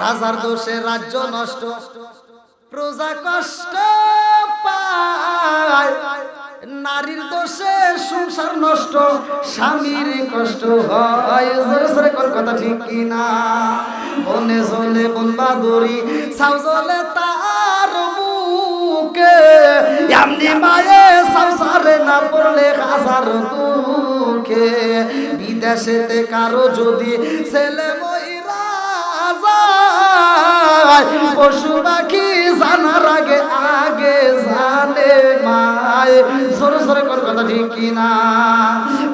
রাজার দোষে রাজ্য নষ্ট। প্রজা কষ্ট পায়, নারীর দোষে সংসার নষ্ট, স্বামীর কষ্ট হয়। কথা ঠিক কিনা? বনে জলে বন বাদুরি সাউ জলে তার বুকে এমনি মায়ে সংসারে না পড়লে হাজার দুঃখে। বিদেশেতে কারও যদি ছেলে পশু পাখি জানার আগে আগে জানে মায়। সরে সরে কোন কথা ঠিক কিনা?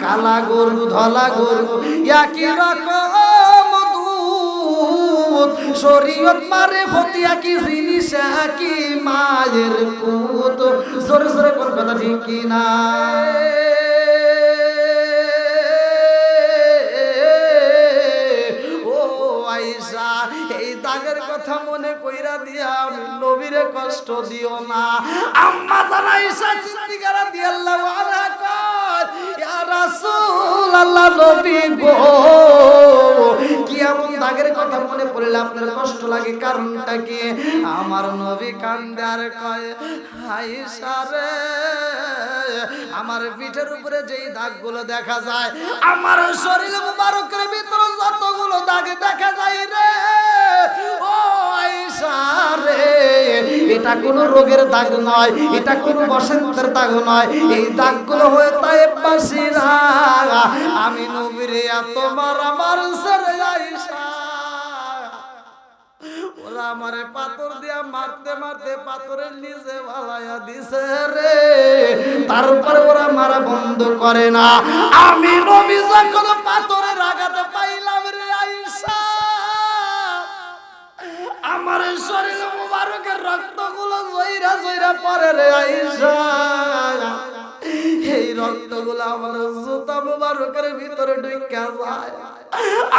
কালা গরু, ধলা গরু, একই রকম শরীয়ত মারে ফতিয়া কি জিনিস কি মায়ের পুত। সরে সরে কোন কথা ঠিক কিনা? এই কথা মনে কইরা দিয়া নবীরে কষ্ট দিও না। আম্মা জানা আইসা সিদ্দিকারা দিয়াল্লাহু আনহা কয়, ইয়া রাসূল আল্লাহ নবী গো, কি এমন দাগের কথা মনে পড়লে আপনার কষ্ট লাগে? কারণটা কি? আমার নবী কান্দে আর কয় আইসা রে আমার পিঠের উপরে যেই দাগগুলো দেখা যায়, আমার শরীর মুবারকের ভিতরে যতগুলো দাগ দেখা যায় রে। ও রে, এটা কোনো রোগের দাগ নয়, এটা কোনো বসন্তের দাগ নয়, এই দাগগুলো হয়ে তাই পাশিরা আমি নবীরে এত মার আমার ছেড়ে আয়েশা। আমারে পাথর দিয়া মারতে মারতে পাথরের নিচে ভালাইয়া দিছে রে। তারপরে ওরা মারা বন্ধ করে না। আমি নবী যখন পাথরের আঘাতে পাইলাম রে আইসা আমার শরীর মুবারকের রক্তগুলো জইরা জইরা পরে রে আইসা এই রক্তগুলো আমার জুতা মুবারকের ভিতরে ঢুকে যায়।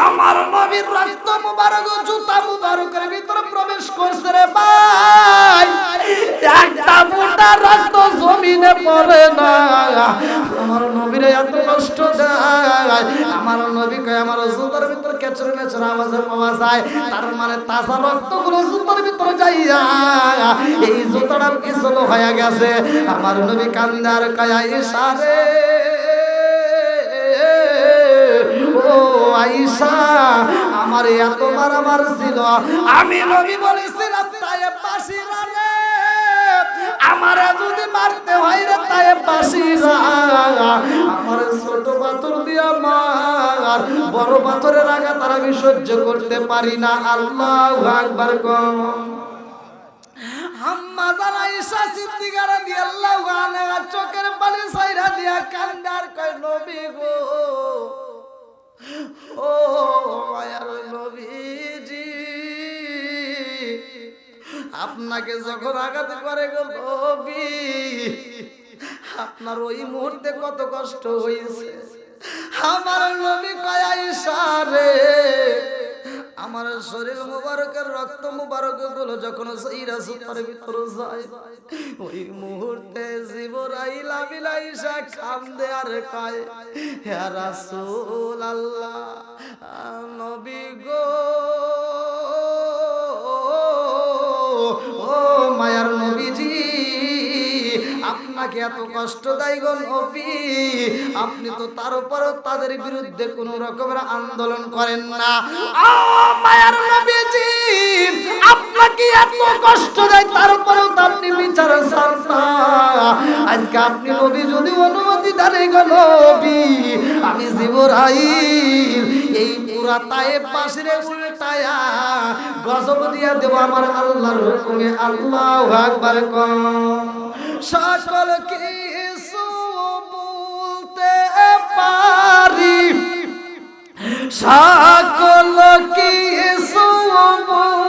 আমার নবীর রক্ত মুবারক জুতা মুবারকের ভিতরে প্রবেশ করছে রে ভাই। একটা ফোঁটা রক্ত জমিনে পড়ে না। আমার নবীর এত কষ্ট দেয়। আমার নবী কয়, আমার জুতার ভিতর কেচরে মেচরে আওয়াজে পাওয়া যায়। তার মানে তাজা রক্তগুলো জুতার ভিতরে যাইয়া এই জুতাটা পিছলো হয়ে গেছে। আমার নবী কান্দার কায়া ইশারে আইসা, আমার এত মারামার ছিল। আমি নবী বলেছিলাম তাই পাশিরা রে, আমার যদি মারতে হয় রে তাই পাশিরা আমার ছোট পাথর দিয়া মার, বড় পাথরের আঘাত আর আমি সহ্য করতে পারি না। আল্লাহ আকবার কম। চোখের পানি সাইরা দিয়া কান্দার কয়, নবী গো ও মায়ার নবীজি আপনাকে যখন আঘাত করে গো আপনার ওই মুহূর্তে কত কষ্ট হয়েছে। আমার নবী কয় ইশারে আমার শরীর মুবারকের রক্ত মুবারকগুলো যখন সেই রাসুলের ভিতরে যায়, ওই মুহূর্তে জিবরাইল আবিলাইসা কান্দে আর কয় হে রাসূল আল্লাহ, নবী গো। ও মায়ার নবীজি আপনাকে এত কষ্ট দেয় গো নবী। আপনি তো তার উপরও তাদের বিরুদ্ধে কোন রকমের আন্দোলন করেন না। নবীজি, আপনাকে এত কষ্ট দেয় তারপরেও তো আপনি বিচার। আজকে আপনি নবী যদি অনুমতি দেন গো নবী, আমি জীবরাইল, এই পুরা তায়ে পাশে উল্টায়া গজব দিয়া দেব আমার আল্লাহর হুকুমে। আল্লাহু আকবার কম। সকল কিছু বলতে পারি। সকল কিছু বলতে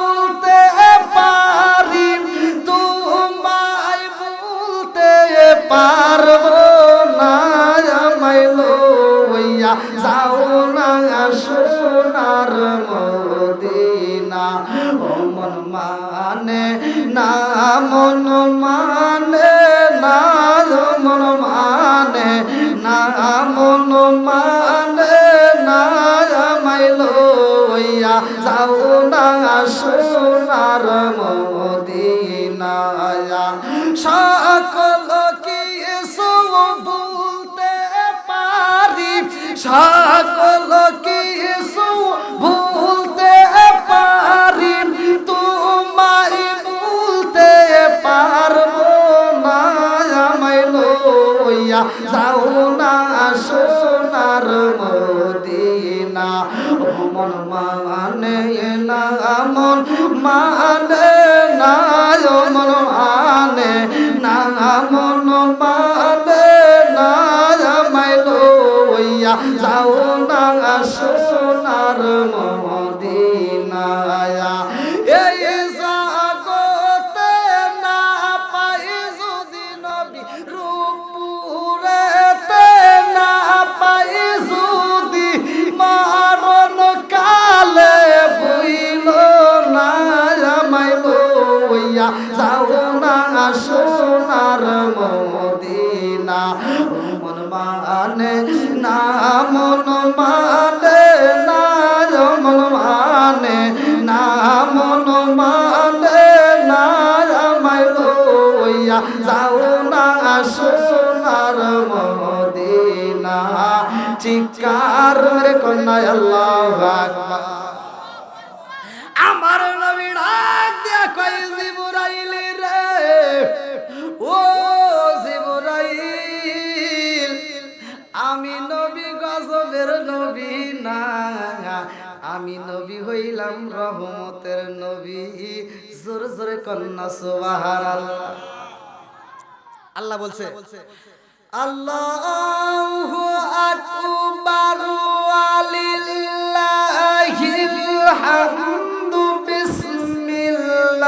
সকল কিছু ভুলতে পারি। সকল কিছু ভুলতে পারি। তোমায় ভুলতে পারব না। আমায় লইয়া যাও না সোনার মদিনা। মন মানে না, মন মানে যাও না সোনার মদিনা। মন মানে না মন মানে না মন মানে না মন মানে না আমায় লইয়া যাও না সোনার মদিনা। চিকার কন্যা আল্লাহ হইলাম রহমতের নবী। জোর জোরে কন্যা সুবাহার আল্লাহ আল্লাহ বলছে আল্লাহ আকবার ওয়ালিল্লাহিল হামদু বিসমিল্লাহির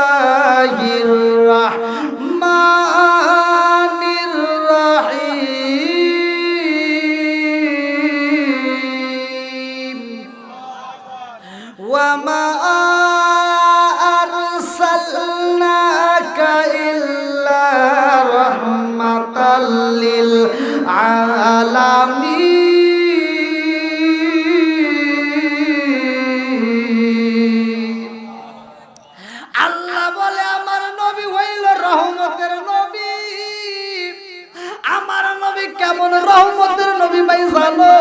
রহমতের নবী ভাই জানো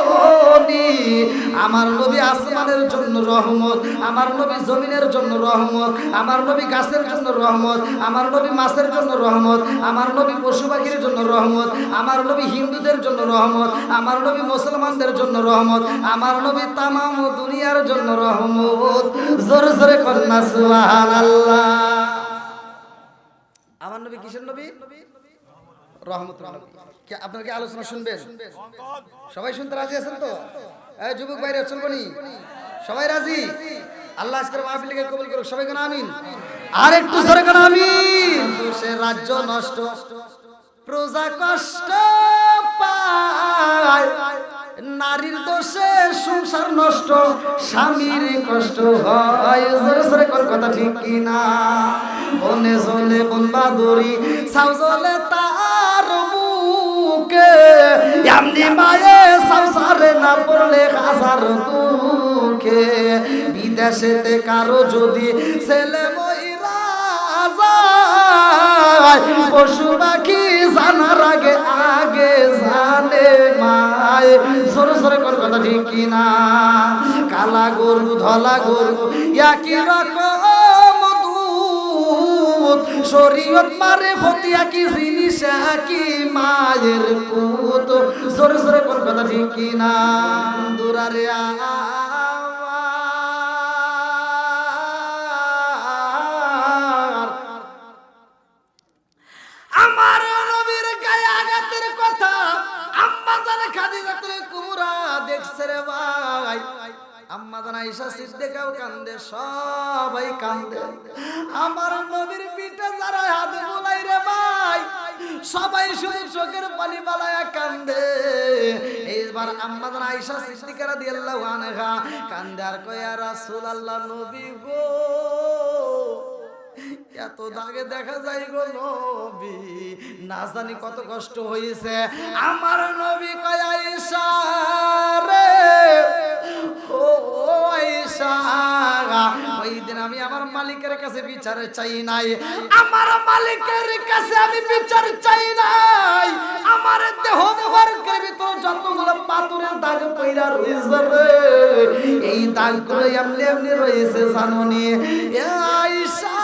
আমার নবী আসমানের জন্য রহমত, আমার নবী জমিনের জন্য রহমত, আমার নবী গাছের জন্য রহমত, আমার নবী মাছের জন্য রহমত, আমার নবী পশু পাখির জন্য রহমত, আমার নবী হিন্দুদের জন্য রহমত, আমার নবী মুসলমানদের জন্য রহমত, আমার নবী তামাম দুনিয়ার জন্য রহমত। জোরে জোরে কন্যা সুবহানাল্লাহ। আমার নবী কিসের নবী? রহমত কি আপনার কি আলোচনা শুনবেন? সবাই শুনতে রাজি আছেন তো? এই যুবক চলবো নি? সবাই রাজি? আল্লাহ আজকের মাহফিলকে কবুল করুক। সবাই কোন আমিন? আর একটু জোরে কোন আমিন? সে রাজ্য নষ্ট প্রজা কষ্ট পায় নারীর দোষে সংসার নষ্ট স্বামীর কষ্ট হয়। জোরে জোরে কর কথা ঠিক কিনা? বনে জলে বন বাদুরি সাউ জলে তার বুকে, এমনি মায়ে সংসারে না পড়লে হাজার দুঃখে। বিদেশেতে কারও যদি ছেলে মহিলা পশু পাখি জানার আগে আগে জানে মায়। সরে সরে কর কথা ঠিক কিনা? কালা গরু, ধলা গরু, একই রকম দুধ শরীয়ত মারে ফতিয়া কি জিনিস কি মায়ের পুত? সরে সরে কর কথা ঠিক কিনা দুরারে আর আমার কথা আম্মা জানে খাদিজাতুল কুবরা দেখছে রে ভাই। আম্মা জানা ঈশা সিদ্দিকাও কান্দে, সবাই কান্দে। আমার নবীর পিঠে যারা হাত বুলাই রে ভাই, সবাই শুধু চোখের পানি বালায়া কান্দে। এইবার আম্মা জানা ঈশা সিদ্দিকা রাদিয়াল্লাহু আনহা কান্দে আর কয় রাসূলুল্লাহ, নবী গো, এত দাগে দেখা যায় গো নবী, না জানি কত কষ্ট হয়েছে আমার নবী কয়, আয়েশা রে আমি আমার মালিকের কাছে বিচার চাই নাই। আমার মালিকের কাছে আমি বিচার চাই নাই। আমার দেহ মোবারকের ভিতর যতগুলো পাথরের দাগ পইরা রয়েছে রে, এই দাগগুলো এমনি এমনি রয়েছে জানুনি। আয়েশা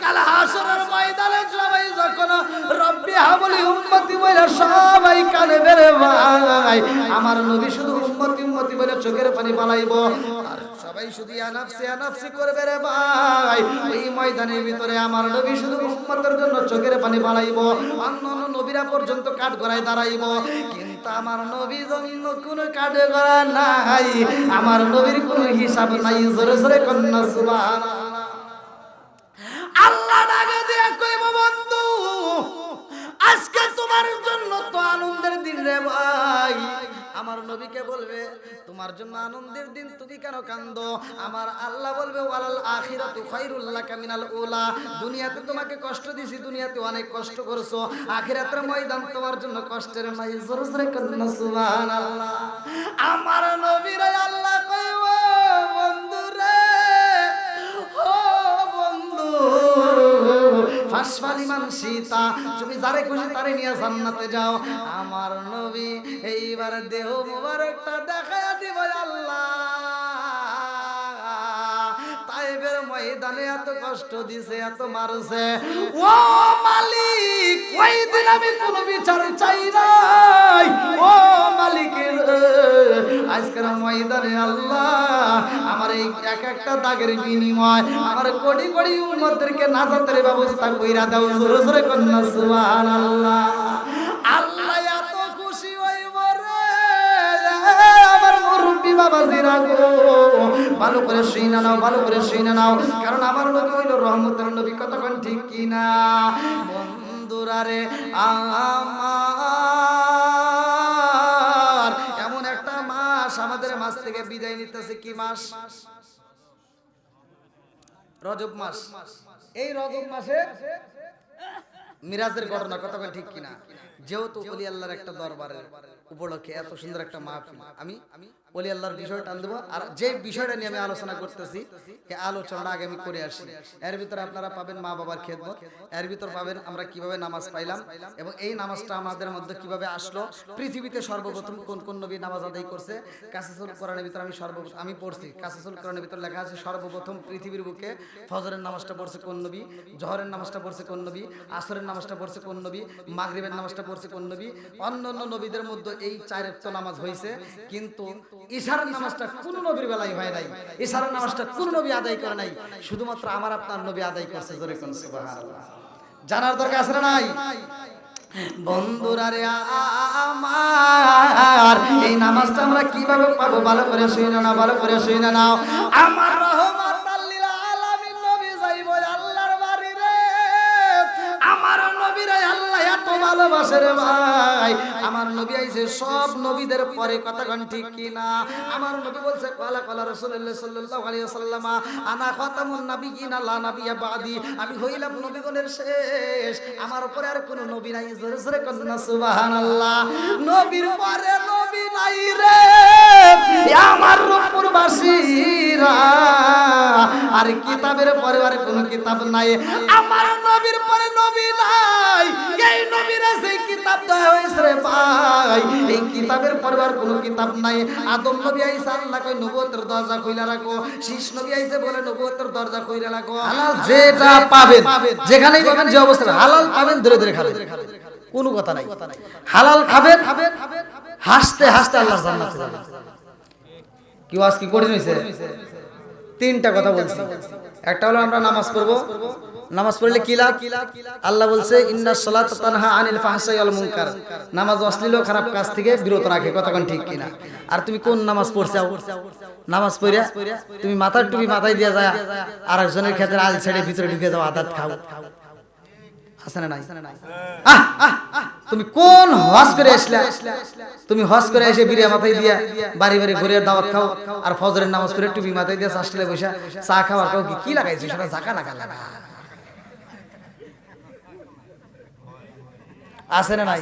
কাল হাসরের ময়দানে সবাই যখন রব্বি হাবলি উম্মতি বলে সবাই কানে বেরে ভাই, আমার নবী শুধু উম্মতি উম্মতি বলে চোখের পানি পালাইব আর সবাই শুধু আনাফসি আনাফসি করবে রে ভাই। এই ময়দানের ভিতরে আমার নবী শুধু উম্মতের জন্য চোখের পানি পালাইব অন্য অন্য নবীরা পর্যন্ত কাঠ গড়ায় দাঁড়াইব। কিন্তু আমার নবী জন্য কোনো কাঠ গড়া নাই। আমার নবীর কোনো হিসাব নাই। জোরে জোরে কন্যা, সুবহানাল্লাহ। আল্লাহ ডাকে দিয়া কইব, বন্ধু, আজকে তোমার জন্য তো আনন্দের দিন রে ভাই। আমার নবীকে বলবে, তোমার জন্য আনন্দের দিন তুমি কেন কান্দো? আমার আল্লাহ বলবে, ওয়ালাল আখিরাতু খায়রুল লাকা মিনাল উলা। দুনিয়াতে তোমাকে কষ্ট দিছি, দুনিয়াতে অনেক কষ্ট করছ। আখিরাতের ময়দান তোমার জন্য কষ্টের নাই জোরে জোরে কন্না সুবহানাল্লাহ। আমার নবীরে আল্লাহ ফাসফালি মান সীতা, তুমি যারে খুশি তারে নিয়ে জান্নাতে যাও। আমার নবী, এইবার দেহ মুবারকটা দেখায়া দিব আল্লাহ। তাইবের ময়দানে এত কষ্ট দিছে, এত মারছে। ও মালিক, ওই দিন আমি কোনো বিচার চাই নাই। ও আজকের ময়দানে আল্লাহ আমার এই এক একটা দাগের বিনিময় আমার কোটি কোটি উম্মতদেরকে নাজাতের ব্যবস্থা কইরা দাও, জোরে জোরে কন্যা, সুবহানাল্লাহ। আল্লাহ এত খুশি হইব রে। আমার মুরব্বী বাবা জিরা ভালো করে শুইনা নাও, ভালো করে শুইনা নাও। কারণ আমার নবী হইল রহমতের নবী কতক্ষণ ঠিক কিনা? বন্ধুরা রে, আমার থেকে বিদায় নিতেছে কি মাস? রজব মাস। এই রজব মাসে মিরাজের ঘটনা কতক্ষণ ঠিক কিনা? যেহেতু অলি আল্লাহর একটা দরবারের উপলক্ষে এত সুন্দর একটা মাহফিল। আমি অলি আল্লাহর বিষয়টা টান দেবো। আর যে বিষয়টা নিয়ে আমি আলোচনা করতেছি এই আলোচনাটা আগে আমি করে আসি। এর ভিতরে আপনারা পাবেন মা বাবার খেদমত। এর ভিতর পাবেন আমরা কীভাবে নামাজ পাইলাম এবং এই নামাজটা আমাদের মধ্যে কীভাবে আসলো পৃথিবীতে সর্বপ্রথম কোন কোন নবী নামাজ আদায় করছে কাসাসুল কোরআনের ভিতরে আমি সর্ব আমি পড়ছি। কাসাসুল কোরআনের ভিতরে লেখা আছে সর্বপ্রথম পৃথিবীর বুকে ফজরের নামাজটা পড়ছে কোন নবী জহরের নামাজটা পড়ছে কোন নবী আসরের নামাজটা পড়ছে কোন নবী মাগরিবের নামাজটা পড়ছে কোন নবী অন্য অন্য নবীদের মধ্যে এই চার তো নামাজ হয়েছে কিন্তু ইশারের নামাজটা কোন নবীর বেলায় হয় নাই। ইশারের নামাজটা কোন নবী আদায় করে নাই। শুধুমাত্র আমার আপনার নবী আদায় করছে, জোরে কোন জানার দরকার আছে নাই? বন্ধুরা রে, আমার, এই নামাজটা আমরা কীভাবে পাবো? ভালো করে শুনে না ভালো করে শুনে নাও। আমার ভালোবাসে রে ভাই, আমার নবী আইছে, সব নবীদের পরে কতক্ষণ ঠিক কি না? আমার নবী বলছে, কালা কালা রাসূলুল্লাহ সাল্লাল্লাহু আলাইহি ওয়াসাল্লাম, আনা খাতামুন নাবিয়িনা লা নাবিয়্যা বাদি। আমি হইলাম নবীগণের শেষ। আমার উপরে আর কোনো নবী নাই, জোরে জোরে কন্না সুবহানাল্লাহ। নবীর পরে নাই রে। আমার রূপপুরবাসীরা আর কিতাবের পরে আর কোনো কিতাব নাই। আমার নবীর পরে নবী নাই। এই নবীর সেই কিতাব দেওয়া হয়েছে রে ভাই। এই কিতাবের পরে আর কোনো কিতাব নাই। আদম নবী আইসা আল্লাহ কই নবুয়তের দরজা কইলা রাখো। শীষ নবী আইসে বলে নবুয়তের দরজা কইরা রাখো। হালাল যেটা পাবেন যেখানেই পাবেন যে অবস্থা হালাল পাবেন ধরে ধরে খাবেন। কোনো কথা নাই। হালাল খাবেন। হাসতে হাসতে আল্লাহ জান্নাতে যাবেন কি ওয়াজ কি কঠিন হয়েছে তিনটা কথা বলছি। একটা হলো আমরা নামাজ পড়ব। নামাজ পড়লে কি লাভ? আল্লাহ বলছে, ইন্না সালাত তানহা আনিল ফাহশাই ওয়াল মুনকার। নামাজ অশ্লীল খারাপ কাজ থেকে বিরত রাখে কতক্ষণ ঠিক কিনা? আর তুমি কোন নামাজ পড়ছাও নামাজ পড়িয়া তুমি মাথার টুপি মাথায় দিয়া যায় আর একজনের ক্ষেত্রে আল ছেড়ে ভিতরে ঢুকে যাও, আদাত খাও। আছে না নাই তুমি কোন হজ করে আসলে? তুমি হজ করে এসে বিরিয়া মাথায় দিয়া বাড়ি বাড়ি ঘুরে দাওয়াত খাও আর ফজরের নামাজ পড়ে টুপি মাথায় দিয়া চাষলে বসে চা খাওয়া খাও কি? কি সেটা জাকা লাগা লাগা। আছে না নাই?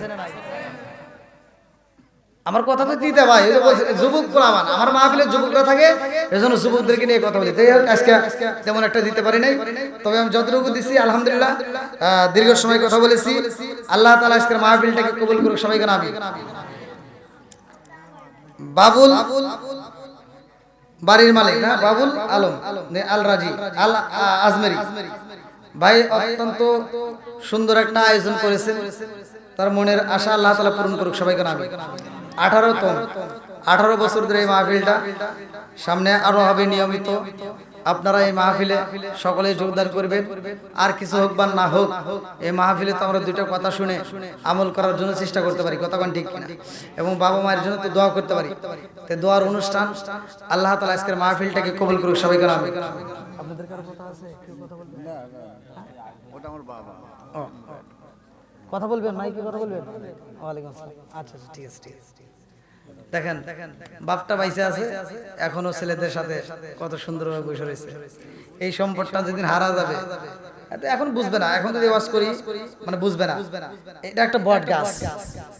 আমার কথা তো দিতে ভাই যুবক পোলাবান আমার মাহফিলে যুবকরা থাকে এজন্য যুবকদেরকে নিয়ে কথা বলি। তাই হোক, আজকে তেমন একটা দিতে পারি নাই তবে আমি যতটুকু দিছি আলহামদুলিল্লাহ দীর্ঘ সময় কথা বলেছি। আল্লাহ তালা আজকের মাহফিলটাকে কবুল করুক সবাইকে নামি বাবুল বাড়ির মালিক না? বাবুল আলম আল রাজি আল আজমেরি। ভাই অত্যন্ত সুন্দর একটা আয়োজন করেছেন। তার মনের আশা আল্লাহ তালা পূরণ করুক সবাইকে নামে আঠারো তম আঠারো বছর ধরে এই মাহফিলটা। সামনে আরও হবে নিয়মিত। আপনারা এই মাহফিলে সকলে যোগদান করবেন। আর কিছু হোক বা না হোক এই মাহফিলে তো আমরা দুটো কথা শুনে আমল করার জন্য চেষ্টা করতে পারি। কথা কোন ঠিক কিনা? এবং বাবা মায়ের জন্য তো দোয়া করতে পারি। তো দোয়ার অনুষ্ঠান আল্লাহ তালা আজকের মাহফিলটাকে কবুল করুক নামে। আপনাদের কথা আছে? কথা বলবেন। কথা বলবেন? মাইকে কথা বলবেন? ওয়ালাইকুম আসসালাম। আচ্ছা আচ্ছা ঠিক আছে ঠিক আছে। দেখেন, বাপটা বাইসে আছে, এখনও ছেলেদের সাথে কত সুন্দরভাবে বসে রয়েছে। এই সম্পদটা যেদিন হারা যাবে এখন বুঝবে না, এখন যদি ওয়াজ করি মানে বুঝবে না। এটা একটা বট গাছ।